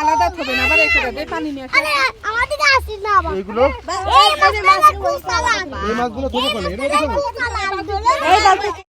আলাদা হবে না আবার এখানে দিয়ে পানি নিয়ে আসে আসিস না আবার এইগুলো এই মাছগুলো খুব চালাক এই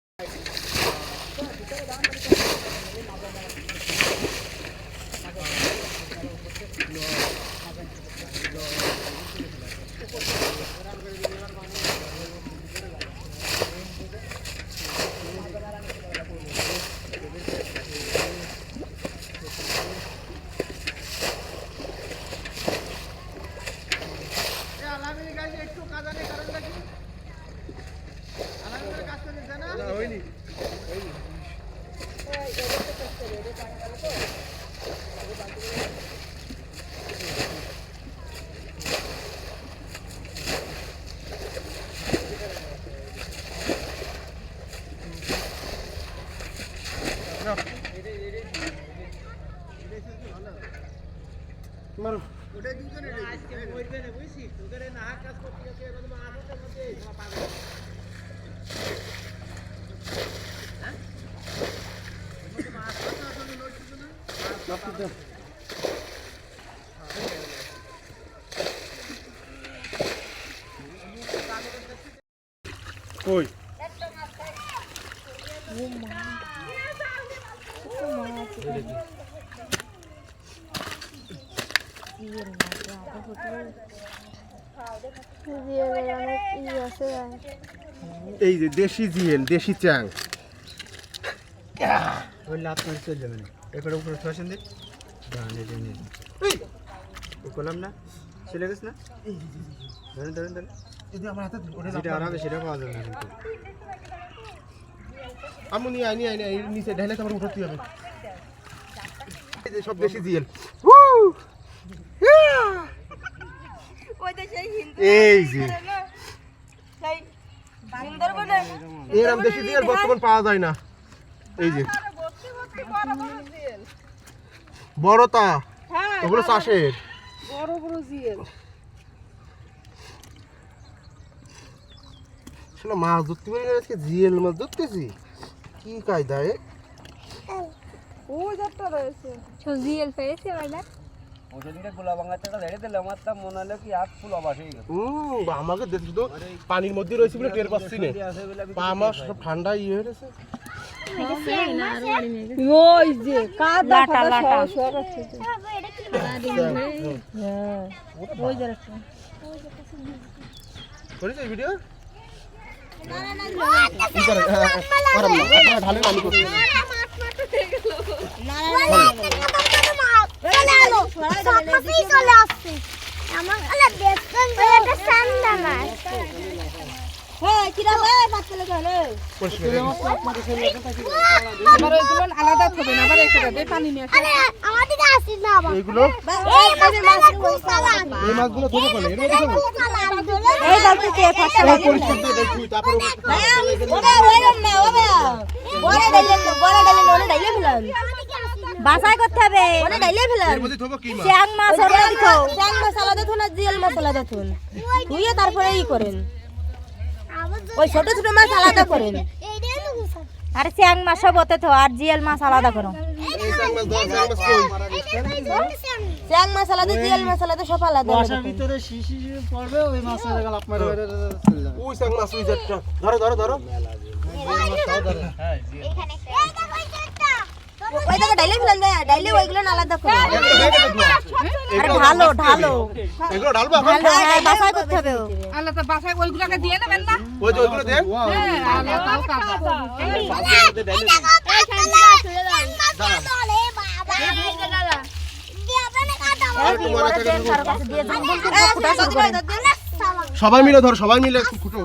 মারো মারতে দাও। কই এই যে দেশি জিয়েল দেশি চ্যাং। ওই লাত মারি চলে যাবে না। এরপরে উপরে ঠোসেন দিন। করলাম না চলে গেছ না? ধরেন ধরেন ধরেন। যদি আমার হাতে যেটা আর হবে সেটা পাওয়া যাবে না কিন্তু। আমু নিয়ে আয়, এর নিচে ঢেলে তোমার উঠতে হবে। যে সব দেশি জিয়েল এই যে। এরম দেশি জিয়েল বর্তমান পাওয়া যায় না। এই যে। বড়তা হ্যাঁ ওগুলো চাষের। বড় বড় জিয়েল শোনো মাছ ধরতে পারি না আজকে জিয়েল মাছ ধরতেছি। কি কায়দায়? ওই যাত্রা রয়েছে পেয়েছে ভাইলা মনে হয়ে আমাকে দেখছি তো পানির মধ্যে রয়েছে বলে টের পাচ্ছি না পা আমার সব ঠান্ডা ইয়ে হয়ে গেছে ওই যে কাদা কাদা সব সব আছে ওই যে করেছে ভিডিও হ্যাঁ, হ্যাঁ, ঢালেন, আমি করছি। আলাদা হবে না আবার এখানে পানি নিয়ে আসে না আবার এই মাছগুলো চালাক এই কে দিয়ে বাসায় করতে হবে। ওনে ডাইলে মাছ? চ্যাং মাছ ওরে দিতো চ্যাং মশলা দেখুন আর জিয়াল মশলা দেখুন ধুয়ে তারপরে ই করেন। ওই ছোট ছোট মাছ আলাদা করেন। আর চ্যাং মাছ সব ওতে তো আর জিয়াল মাছ আলাদা করো। এই চাং মাছ ধর চাং মাছ কই চ্যাং মাছ আলাদা জিয়াল মাছ আলাদা সব আলাদা বাসার ভিতরে শিশি পড়বে ওই মাছের গেল আপনার বাইরে চলে ওই চাং মাছ ওই যাত্রা ধরো ধরো ধরো। ওই জায়গা ডাইলে ফেলান যায় ডাইলে ওইগুলো আলাদা করো। দেখো। আরে ঢালো ঢালো। এগুলো ঢালবো এখন? হ্যাঁ বাসায় করতে হবে ও। আলাদা বাসায় ওইগুলোকে দিয়ে নেবেন না? ওই যে ওইগুলো দেন হ্যাঁ আলাদাও কাদা এই কি সবাই মিলে ধর সবাই মিলে খুঁটো।